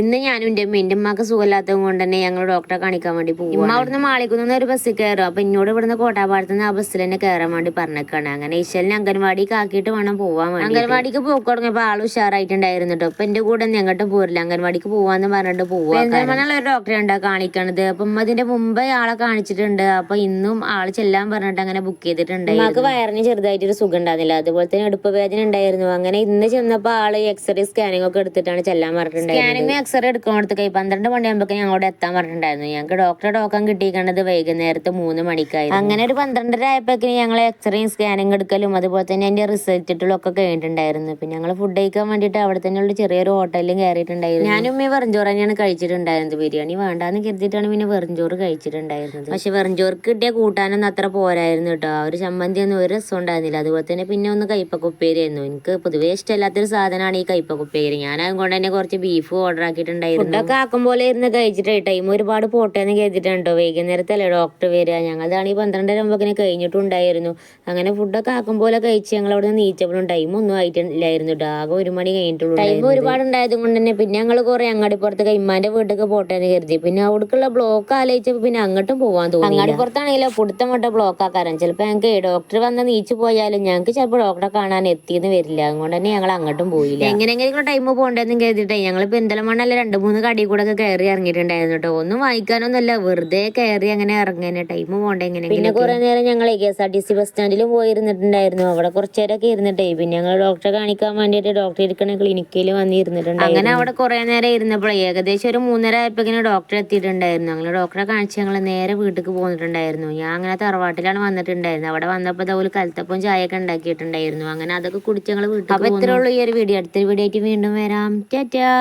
ഇന്ന് ഞാനും എന്റെ അമ്മ എന്റെ അമ്മയ്ക്ക് സുഖമില്ലാത്തത് കൊണ്ട് തന്നെ ഞങ്ങൾ ഡോക്ടറെ കാണിക്കാൻ വേണ്ടി പോകും ഇമ്മ അവിടുന്ന് മാളിക്കുന്ന ഒരു ബസ്സിൽ കയറും അപ്പൊ എന്നോട് ഇവിടുന്ന് കോട്ടാപാടത്ത് നിന്ന് ആ ബസ്സിൽ തന്നെ കയറാൻ വേണ്ടി പറഞ്ഞേക്കാണ്. അങ്ങനെ ഈശ്വരനെ അംഗൻവാടിക്ക് ആക്കിയിട്ട് വേണം പോവാൻ വേണ്ടി അംഗൻവാടിക്ക് പോക്ക് തുടങ്ങിയപ്പോ ആൾ ഉഷാറായിട്ടുണ്ടായിരുന്നു കേട്ടോ. അപ്പൊ എന്റെ കൂടെ ഒന്നും എങ്ങോട്ടും പോരില്ല. അംഗൻവാടിക്ക് പോവാന്ന് പറഞ്ഞിട്ട് പോവാ ഒരു ഡോക്ടറെ ഉണ്ടാ കാണിക്കണത്? അപ്പൊ ഇതിന്റെ മുമ്പേ ആളെ കാണിച്ചിട്ടുണ്ട്. അപ്പൊ ഇന്നും ആൾ ചെല്ലാൻ പറഞ്ഞിട്ട് അങ്ങനെ ബുക്ക് ചെയ്തിട്ടുണ്ട് നമുക്ക് വയറിന് ചെറുതായിട്ടൊരു സുഖം ഉണ്ടായിരുന്നില്ല. അതുപോലെ തന്നെ എടുപ്പ് വേദന ഉണ്ടായിരുന്നു. അങ്ങനെ ഇന്ന് ചെന്നപ്പോ ആൾ എക്സ്റേ സ്കാനിങ് ഒക്കെ എടുത്തിട്ടാണ് ചെല്ലാൻ പറഞ്ഞിട്ടുണ്ടായിരുന്നത്. എക്സ്റേ എടുക്കുന്നിടത്ത് കൈ പന്ത്രണ്ട് മണിയാകുമ്പോൾ ഞങ്ങളോട് എത്താൻ പറഞ്ഞിട്ടുണ്ടായിരുന്നു. ഞങ്ങൾക്ക് ഡോക്ടറെ ടോക്കൺ കിട്ടിയിരിക്കേണ്ടത് വൈകുന്നേരത്തെ മൂന്ന് മണിക്കായി അങ്ങനെ ഒരു പന്ത്രണ്ടര ആയപ്പോഴേക്കും ഞങ്ങൾ എക്സ്റേയും സ്കാനിങ് എടുക്കലും അതുപോലെ തന്നെ അതിന്റെ റിസൾട്ടുകളും ഒക്കെ കഴിഞ്ഞിട്ടുണ്ടായിരുന്നു. പിന്നെ ഞങ്ങൾ ഫുഡ് കഴിക്കാൻ വേണ്ടിയിട്ട് അവിടെ തന്നെയുള്ള ചെറിയൊരു ഹോട്ടലിലും കയറിയിട്ടുണ്ടായിരുന്നു ഞാനും ഈ വെറുംചോറ് തന്നെയാണ് കഴിച്ചിട്ടുണ്ടായിരുന്നത്. ബിരിയാണി വേണ്ടാന്ന് കരുതിയിട്ടാണ് പിന്നെ വെറുംചോറ് കഴിച്ചിട്ടുണ്ടായിരുന്നത്. പക്ഷെ വെറുംചോർക്ക് കിട്ടിയ കൂട്ടാനൊന്നും അത്ര പോരായിരുന്നു കേട്ടോ. ആ ഒരു ചമ്മന്തി ഒന്നും ഒരു രസം ഉണ്ടായിരുന്നില്ല. അതുപോലെ തന്നെ പിന്നെ ഒന്ന് കൈപ്പക്കുപ്പേരിയായിരുന്നു എനിക്ക് പൊതുവേ ഇഷ്ടമില്ലാത്തൊരു സാധനമാണ് ഈ കൈപ്പക്കുപ്പേരി ഞാൻ അതുകൊണ്ട് തന്നെ കുറച്ച് ബീഫ് ഓർഡർ ആക്കിയിട്ടുണ്ടായിരുന്നു ഫുഡൊക്കെ ആക്കും പോലെ ഇരുന്ന് കഴിച്ചിട്ട് ടൈം ഒരുപാട് പോട്ടെ എന്ന് കരുതിയിട്ടുണ്ടോ വൈകുന്നേരത്തല്ലേ ഡോക്ടർ വരിക. ഞങ്ങളതാണ് ഈ പന്ത്രണ്ടര ആകുമ്പോൾ കഴിഞ്ഞിട്ടുണ്ടായിരുന്നു. അങ്ങനെ ഫുഡൊക്കെ ആക്കും പോലെ കഴിച്ച് ഞങ്ങൾ അവിടെ നിന്ന് നീച്ചപ്പോഴും ടൈം ഒന്നും ആയിട്ടില്ലായിരുന്നു ആകെ ഒരു മണി കഴിഞ്ഞിട്ടുള്ളൂ ടൈം ഒരുപാട് ഉണ്ടായത് കൊണ്ട് തന്നെ പിന്നെ ഞങ്ങൾ കുറെ അങ്ങാടിപ്പുറത്ത് കൈമാന്റെ വീട്ടൊക്കെ പോട്ടെ എന്ന് കരുതി. പിന്നെ അവിടേക്കുള്ള ബ്ലോക്ക് ആലോചിച്ചപ്പോൾ പിന്നെ അങ്ങോട്ടും പോവാൻ തോന്നി അങ്ങാടിപ്പുറത്താണെങ്കിലോ പുടുത്തം വട്ട ബ്ലോക്ക് ആക്കാരം. ചിലപ്പോൾ ഞങ്ങൾക്ക് ഡോക്ടർ വന്ന് നീച്ചു പോയാലും ഞങ്ങൾക്ക് ചിലപ്പോൾ ഡോക്ടറെ കാണാൻ എത്തിയെന്ന് വരില്ല. അതുകൊണ്ട് തന്നെ ഞങ്ങൾ അങ്ങോട്ടും പോയില്ല. എങ്ങനെയെങ്കിലും ടൈം പോകണ്ടെന്ന് കരുതിയിട്ടേ. ഞങ്ങൾ പെന്തലമണ്ണല്ല രണ്ട് മൂന്ന് കടി കൂടെ ഒക്കെ കയറി ഇറങ്ങിയിട്ടുണ്ടായിരുന്നു കേട്ടോ ഒന്നും വായിക്കാനൊന്നുമല്ല വെറുതെ കയറി അങ്ങനെ ഇറങ്ങാൻ ടൈം പോകണ്ടേ എങ്ങനെ പിന്നെ കുറെ നേരം ഞങ്ങൾ K S R T C bus സ്റ്റാൻഡിലും പോയിരുന്നിട്ടുണ്ടായിരുന്നു. അവിടെ കുറച്ചു നേരമൊക്കെ ഇരുന്നിട്ടേ. പിന്നെ ഞങ്ങൾ ഡോക്ടറെ കാണിക്കാൻ വേണ്ടിയിട്ട് ഡോക്ടർ ഇരിക്കണ ക്ലിനിക്കിൽ വന്നിരുന്നിട്ടുണ്ട് അങ്ങനെ അവിടെ കുറെ നേരം ഇരുന്നപ്പോൾ ഏകദേശം ഒരു മൂന്നര ആയപ്പോഴേക്കും ഡോക്ടർ എത്തിയിട്ടുണ്ടായിരുന്നു. അങ്ങനെ ഡോക്ടറെ കാണിച്ച് ഞങ്ങൾ നേരെ വീട്ടിലേക്ക് പോന്നിട്ടുണ്ടായിരുന്നു. ഞാൻ അങ്ങനെ തറവാട്ടിലാണ് വന്നിട്ടുണ്ടായിരുന്നത്. അവിടെ വന്നപ്പോൾ അതുപോലെ കലത്തപ്പം ചായ ഒക്കെ ഉണ്ടാക്കിയിട്ടുണ്ടായിരുന്നു. അങ്ങനെ അതൊക്കെ കുടിച്ച് ഞങ്ങൾ വീട്ടിൽ അപ്പോൾ ഇത്രയുള്ളൂ ഈ ഒരു വീഡിയോ അടുത്തൊരു വീഡിയോ ആയിട്ട് വീണ്ടും വരാം. ടാറ്റാ.